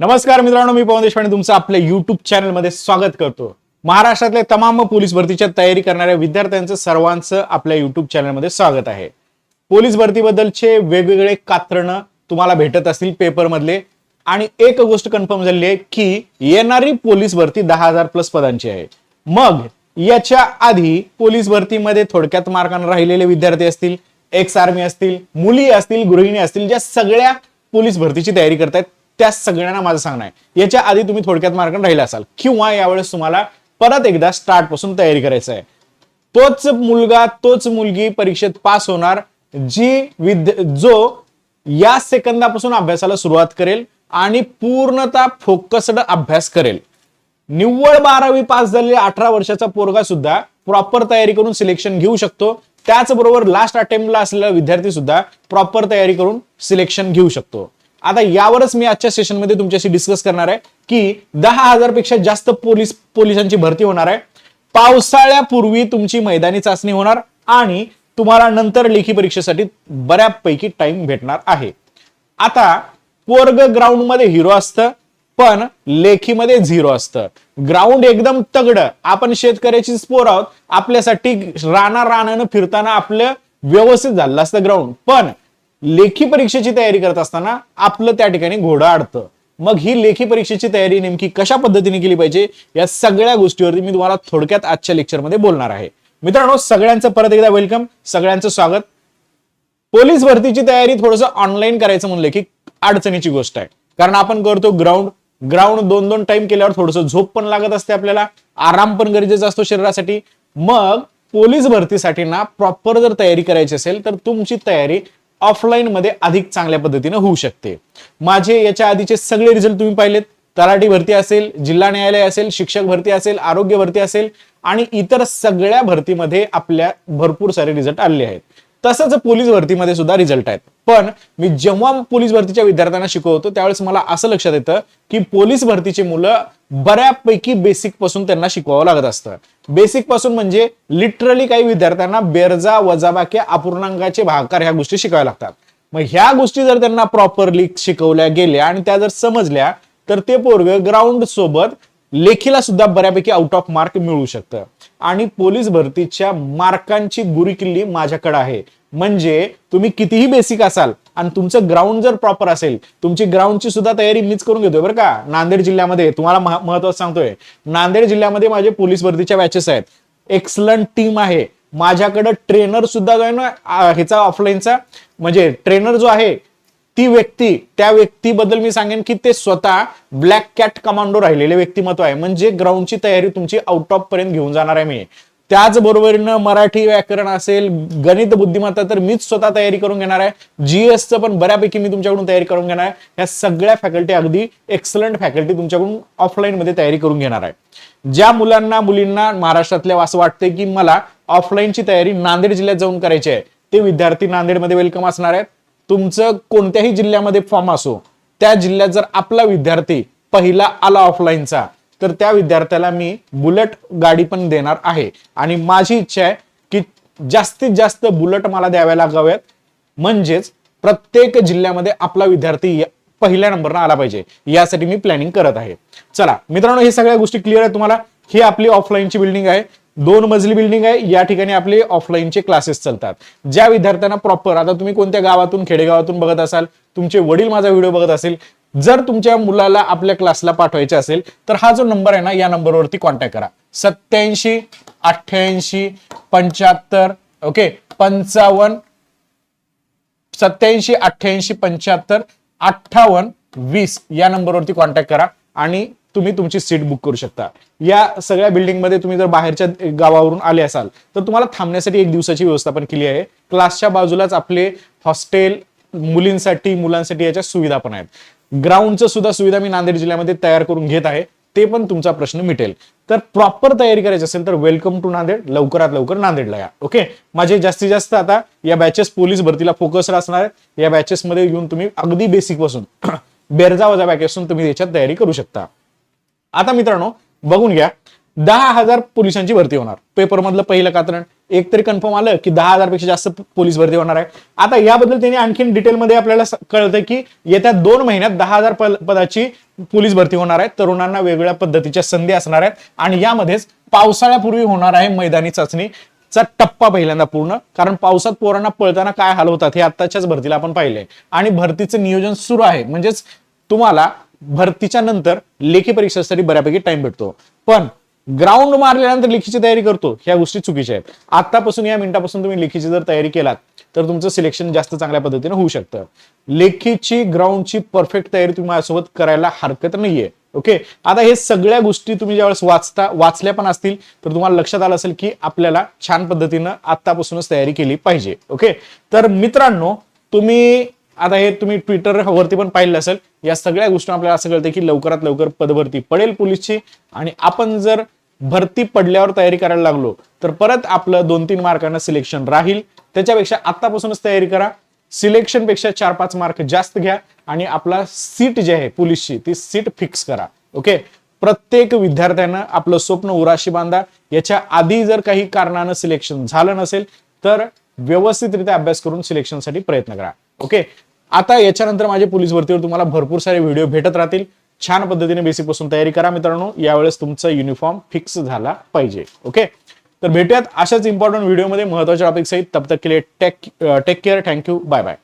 नमस्कार मित्रांनो मी पवन देशपांडे तुमचं आपल्या युट्यूब चॅनलमध्ये स्वागत करतो. महाराष्ट्रातल्या तमाम पोलीस भरतीच्या तयारी करणाऱ्या विद्यार्थ्यांचं सर्वांचं आपल्या युट्यूब चॅनलमध्ये स्वागत आहे. पोलीस भरतीबद्दलचे वेगवेगळे कात्रणं तुम्हाला भेटत असतील पेपरमधले आणि एक गोष्ट कन्फर्म झाली आहे की येणारी पोलीस भरती दहा हजार प्लस पदांची आहे. मग याच्या आधी पोलीस भरतीमध्ये थोडक्यात मार्कानं राहिलेले विद्यार्थी असतील एक्स आर्मी असतील मुली असतील गृहिणी असतील ज्या सगळ्या पोलीस भरतीची तयारी करतायत त्या सगळ्यांना माझं सांगणं आहे. याच्या आधी तुम्ही थोडक्यात मार्काने राहिला असाल. किंवा यावेळेस तुम्हाला परत एकदा स्टार्टपासून तयारी करायचं आहे. तोच मुलगा तोच मुलगी परीक्षेत पास होणार जी विद्या जो या सेकंदापासून अभ्यासाला सुरुवात करेल आणि पूर्णतः फोकस्ड अभ्यास करेल. निव्वळ बारावी पास झालेल्या अठरा वर्षाचा पोरगा सुद्धा प्रॉपर तयारी करून सिलेक्शन घेऊ शकतो. त्याचबरोबर लास्ट अटेम्प्टला असलेला विद्यार्थी सुद्धा प्रॉपर तयारी करून सिलेक्शन घेऊ शकतो. आता यावरच मी आजच्या सेशनमध्ये तुमच्याशी डिस्कस करणार आहे की दहा हजारपेक्षा जास्त पोलीस पोलिसांची भरती होणार आहे. पावसाळ्यापूर्वी तुमची मैदानी चाचणी होणार आणि तुम्हाला नंतर लेखी परीक्षेसाठी बऱ्यापैकी टाइम भेटणार आहे. आता पोरग ग्राउंडमध्ये हिरो असतं पण लेखीमध्ये झिरो असतं. ग्राउंड एकदम तगड. आपण शेतकऱ्याची स्पोर आहोत. आपल्यासाठी राणा राणानं फिरताना आपलं व्यवस्थित झालं असतं ग्राउंड पण लेखी परीक्षेची तयारी करत असताना आपलं त्या ठिकाणी घोडं अडतं मग ही लेखी परीक्षेची तयारी नेमकी कशा पद्धतीने केली पाहिजे या सगळ्या गोष्टीवरती मी तुम्हाला थोडक्यात आजच्या लेक्चरमध्ये बोलणार आहे. मित्रांनो सगळ्यांचं परत एकदा वेलकम सगळ्यांचं स्वागत. पोलीस भरतीची तयारी थोडस ऑनलाईन करायचं म्हणलं की अडचणीची गोष्ट आहे. कारण आपण करतो ग्राउंड ग्राउंड दोन दोन टाइम केल्यावर थोडस झोप पण लागत असते आपल्याला आराम पण गरजेचा असतो शरीरासाठी. मग पोलीस भरतीसाठी ना प्रॉपर जर तयारी करायची असेल तर तुमची तयारी ऑफलाईन मध्ये अधिक चांगल्या पद्धतीने होऊ शकते. माझे याच्या आधीचे सगळे रिझल्ट तुम्ही पाहिलेत. तलाठी भरती असेल जिल्हा न्यायालय असेल शिक्षक भरती असेल आरोग्य भरती असेल आणि इतर सगळ्या भरतीमध्ये आपल्या भरपूर सारे रिझल्ट आलेले आहेत. तसंच पोलीस भरतीमध्ये सुद्धा रिझल्ट आहेत. पण मी जेव्हा पोलीस भरतीच्या विद्यार्थ्यांना शिकवतो त्यावेळेस मला असं लक्षात येतं की पोलीस भरतीची मुलं बऱ्यापैकी बेसिकपासून त्यांना शिकवावं लागत असतं. बेसिकपासून म्हणजे लिटरली काही विद्यार्थ्यांना बेरजा वजाबाकी अपूर्णांकाचे भागाकार ह्या गोष्टी शिकाव्या लागतात. मग ह्या गोष्टी जर त्यांना प्रॉपरली शिकवल्या गेल्या आणि त्या जर समजल्या तर ते पोरग ग्राउंड सोबत लेखीला सुद्धा बऱ्यापैकी आउट ऑफ मार्क मिळू शकतं. आणि पोलीस भरतीच्या मार्कांची गुरी किल्ली माझ्याकडे आहे. म्हणजे तुम्ही कितीही बेसिक असाल आणि तुमचं ग्राउंड जर प्रॉपर असेल तुमची ग्राउंडची सुद्धा तयारी मीच करून घेतोय बरं का. नांदेड जिल्ह्यामध्ये तुम्हाला महत्वाचं सांगतोय. नांदेड जिल्ह्यामध्ये माझे पोलीस भरतीच्या बॅचेस आहेत. एक्सलंट टीम आहे. माझ्याकडे ट्रेनर सुद्धा जो आहे ना ह्याचा ऑफलाईनचा म्हणजे ट्रेनर जो आहे ती व्यक्ती त्या व्यक्तीबद्दल मी सांगेन की ते स्वतः ब्लॅक कॅट कमांडो राहिलेले व्यक्तिमत्व आहे. म्हणजे ग्राउंडची तयारी तुमची आउट ऑफ पर्यंत घेऊन जाणार आहे मी. त्याचबरोबरीनं मराठी व्याकरण असेल गणित बुद्धिमत्ता तर मीच स्वतः तयारी करून घेणार आहे. जीएसचं पण बऱ्यापैकी मी तुमच्याकडून तयारी करून घेणार आहे. या सगळ्या फॅकल्टी अगदी एक्सलंट फॅकल्टी तुमच्याकडून ऑफलाईन मध्ये तयारी करून घेणार आहे. ज्या मुलांना मुलींना महाराष्ट्रातल्या असं वाटतंय की मला ऑफलाईनची तयारी नांदेड जिल्ह्यात जाऊन करायची आहे. ते विद्यार्थी नांदेडमध्ये वेलकम असणार आहेत. तुमचं कोणत्याही जिल्ह्यामध्ये फॉर्म असो त्या जिल्ह्यात जर आपला विद्यार्थी पहिला आला ऑफलाईनचा तर त्या विद्यार्थ्याला मी बुलेट गाडी पण देणार आहे. आणि माझी इच्छा आहे की जास्तीत जास्त बुलेट मला द्याव्या लागाव्यात. म्हणजेच प्रत्येक जिल्ह्यामध्ये आपला विद्यार्थी पहिल्या नंबरनं आला पाहिजे. यासाठी मी प्लॅनिंग करत आहे. चला मित्रांनो हे सगळ्या गोष्टी क्लिअर आहे तुम्हाला? ही आपली ऑफलाईनची बिल्डिंग आहे. दोन मजली बिल्डिंग आहे. या ठिकाणी आपले ऑफलाईनचे क्लासेस चालतात. ज्या विद्यार्थ्यांना प्रॉपर आता तुम्ही कोणत्या गावातून खेडेगावातून बघत असाल तुमचे वडील माझा व्हिडिओ बघत असेल जर तुमच्या मुलाला आपल्या क्लासला पाठवायचे असेल तर हा जो नंबर आहे ना या नंबरवरती कॉन्टॅक्ट करा. सत्याऐंशी अठ्ठ्याऐंशी पंच्याहत्तर ओके पंचावन्न सत्याऐंशी अठ्ठ्याऐंशी पंच्याहत्तर अठ्ठावन्न वीस या नंबरवरती कॉन्टॅक्ट करा. आणि तुम्ही तुमची सीट बुक करू शकता. या सगळ्या बिल्डिंगमध्ये तुम्ही जर बाहेरच्या गावावरून आले असाल तर तुम्हाला थांबण्यासाठी एक दिवसाची व्यवस्था पण केली आहे. क्लासच्या बाजूलाच आपले हॉस्टेल मुलींसाठी मुलांसाठी याच्या सुविधा पण आहेत. ग्राउंडचं सुद्धा सुविधा मी नांदेड जिल्ह्यामध्ये तयार करून घेत आहे. ते पण तुमचा प्रश्न मिटेल. तर प्रॉपर तयारी करायची असेल तर वेलकम टू नांदेड. लवकरात लवकर नांदेडला या. ओके माझे जास्तीत जास्त आता या बॅचेस पोलीस भरतीला फोकस असणार आहेत. या बॅचेस मध्ये येऊन तुम्ही अगदी बेसिकपासून बेरजा वजा बॅचेसून तुम्ही याच्यात तयारी करू शकता. आता मित्रांनो बघून घ्या. दहा हजार पोलिसांची भरती होणार. पेपर मधलं पहिलं कात्रण. एक तरी कन्फर्म आलं की दहा हजारपेक्षा जास्त पोलीस भरती होणार आहे. आता याबद्दल त्यांनी आणखीन डिटेलमध्ये आपल्याला कळतं की येत्या दोन महिन्यात दहा हजार पदाची पोलीस भरती होणार आहे. तरुणांना वेगवेगळ्या पद्धतीच्या संधी असणार आहेत. आणि यामध्येच पावसाळ्यापूर्वी होणार आहे मैदानी चाचणी. चा टप्पा पहिल्यांदा पूर्ण. कारण पावसात पोरांना पळताना काय हाल होतात हे आत्ताच्याच भरतीला आपण पाहिलंय. आणि भरतीचं नियोजन सुरू आहे. म्हणजेच तुम्हाला भरतीच्या नंतर लेखी परीक्षेसाठी बऱ्यापैकी टाइम भेटतो. पण ग्राउंड मारल्यानंतर लेखीची तयारी करतो ह्या गोष्टी चुकीच्या आहेत. आतापासून या मिनिटापासून तुम्ही लेखीची जर तयारी केलात तर तुमचं सिलेक्शन जास्त चांगल्या पद्धतीने होऊ शकतं. लेखीची ग्राउंडची परफेक्ट तयारी तुम्ही माझ्यासोबत करायला हरकत नाहीये. ओके आता हे सगळ्या गोष्टी तुम्ही ज्यावेळेस वाचता वाचल्या पण असतील तर तुम्हाला लक्षात आलं असेल की आपल्याला छान पद्धतीनं आतापासूनच तयारी केली पाहिजे. ओके तर मित्रांनो तुम्ही आता हे तुम्ही ट्विटर वरती पण पाहिलं असेल. या सगळ्या गोष्टी आपल्याला असं कळतं की लवकरात लवकर पदभरती पडेल पोलीसची. आणि आपण जर भरती पडल्यावर तयारी करायला लागलो तर परत आपलं दोन तीन मार्कांना सिलेक्शन राहील. त्याच्यापेक्षा आतापासूनच तयारी करा. सिलेक्शनपेक्षा चार पाच मार्क जास्त घ्या. आणि आपला सीट जे आहे पोलीसची ती सीट फिक्स करा. ओके प्रत्येक विद्यार्थ्यानं आपलं स्वप्न उराशी बांधा. याच्या आधी जर काही कारणानं सिलेक्शन झालं नसेल तर व्यवस्थितरित्या अभ्यास करून सिलेक्शनसाठी प्रयत्न करा. ओके आता याच्यानंतर माझ्या पोलीस भरतीवर तुम्हाला भरपूर सारे व्हिडिओ भेटत राहतील. छान पद्धतीने बेसिकपासून तयारी करा मित्रांनो. यावेळेस तुमचा युनिफॉर्म फिक्स झाला पाहिजे. ओके तर भेटूयात अशाच इम्पॉर्टंट व्हिडिओमध्ये महत्त्वाच्या टॉपिक सहित तब तक के लिए take take care thank you bye bye